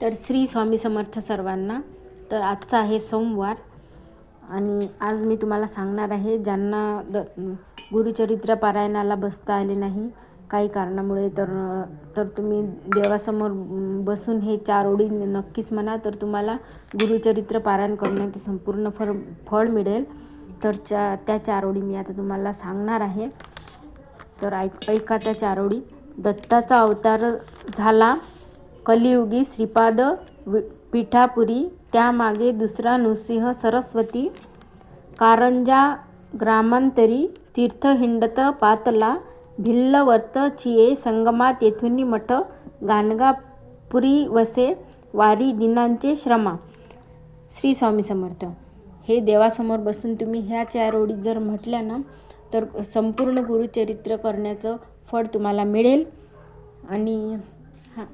तर श्री स्वामी समर्थ सर्वांना तर आजचा आहे सोमवार आणि आज मी तुम्हाला सांगणार आहे ज्यांना द गुरुचरित्र पारायणाला बसता आले नाही काही कारणामुळे तर तर तुम्ही देवासमोर बसून हे चार ओळी नक्कीच म्हणा तर तुम्हाला गुरुचरित्र पारायण करण्याचे संपूर्ण फळ फळ मिळेल. तर च्या त्या चार ओळी मी आता तुम्हाला सांगणार आहे. तर ऐक ऐका त्या चार ओळी. दत्ताचा अवतार झाला. कलियुगी श्रीपाद वि पिठापुरी त्यामागे दुसरा नृसिंह सरस्वती कारंजा ग्रामांतरी तीर्थहिंडत पातला भिल्लवर्त चिये संगमात येथुनी मठ गाणगापुरी वसे वारी दिनांचे श्रमा. श्री स्वामी समर्थ. हे देवासमोर बसून तुम्ही ह्या चार ओळी जर म्हटल्या ना तर संपूर्ण गुरुचरित्र करण्याचं फळ तुम्हाला मिळेल. आणि हां